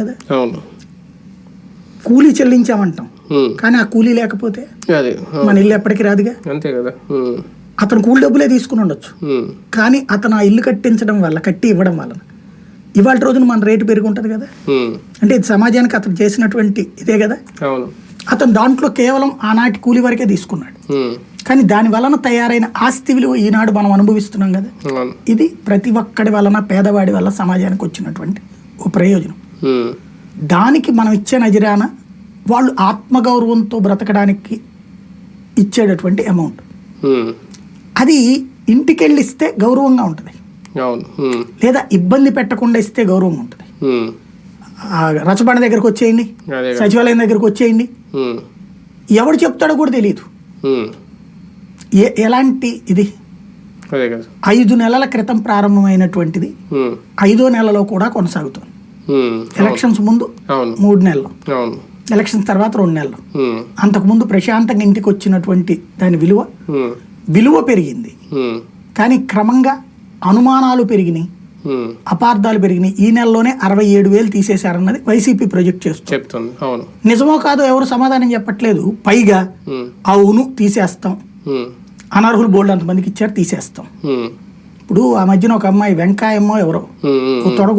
కదా అవును కూలీ చెల్లించామంటాం. కానీ ఆ కూలీ లేకపోతే. మన ఇల్లు ఎప్పటికీ రాదుగా అంతే కదా. అతను కూలి డబ్బులే తీసుకుని ఉండొచ్చు. కానీ అతను ఆ ఇల్లు కట్టించడం వల్ల కట్టి ఇవ్వడం వలన ఇవాళ రోజున మన రేటు పెరిగి ఉంటుంది కదా. అంటే ఇది సమాజానికి అతను చేసినటువంటి ఇదే కదా అతను దాంట్లో కేవలం ఆనాటి కూలి వరకే తీసుకున్నాడు. కానీ దాని వలన తయారైన ఆస్తి విలువ ఈనాడు మనం అనుభవిస్తున్నాం కదా ఇది ప్రతి ఒక్కడి వలన పేదవాడి వల్ల సమాజానికి వచ్చినటువంటి ఓ ప్రయోజనం. దానికి మనం ఇచ్చే నజరాన వాళ్ళు ఆత్మగౌరవంతో బ్రతకడానికి ఇచ్చేటటువంటి అమౌంట్. అది ఇంటికెళ్ళి ఇస్తే గౌరవంగా ఉంటుంది. లేదా ఇబ్బంది పెట్టకుండా ఇస్తే గౌరవం ఉంటుంది. రచబండ దగ్గరకు వచ్చేయండి. సచివాలయం దగ్గరకు వచ్చేయండి. ఎవడు చెప్తాడో కూడా తెలియదు. ఏ ఎలాంటి ఇది? ఐదు నెలల క్రితం ప్రారంభమైనటువంటిది. ఐదో నెలలో కూడా కొనసాగుతుంది. ఎలక్షన్స్ ముందు అవును మూడు నెలలు ఎలక్షన్స్ తర్వాత రెండు నెలలు ఉమ్. అంతకుముందు ప్రశాంతంగా ఇంటికి వచ్చినటువంటి దాని విలువ ఉమ్. విలువ పెరిగింది. కానీ క్రమంగా అనుమానాలు పెరిగినాయి. అపార్థాలు పెరిగినాయి ఈ నెలలోనే అరవై ఏడు వేలు తీసేశారన్నది వైసీపీ ప్రొజెక్ట్ చేస్తుంది చెప్తుంది అవును నిజమో కాదో ఎవరు సమాధానం చెప్పట్లేదు పైగా. అవును తీసేస్తాం. అనర్హులు బోల్డ్ అంతమందికి ఇచ్చారు తీసేస్తాం. ఇప్పుడు ఆ మధ్యన ఒక అమ్మాయి వెంకాయమ్మో ఎవరో. తొడగొ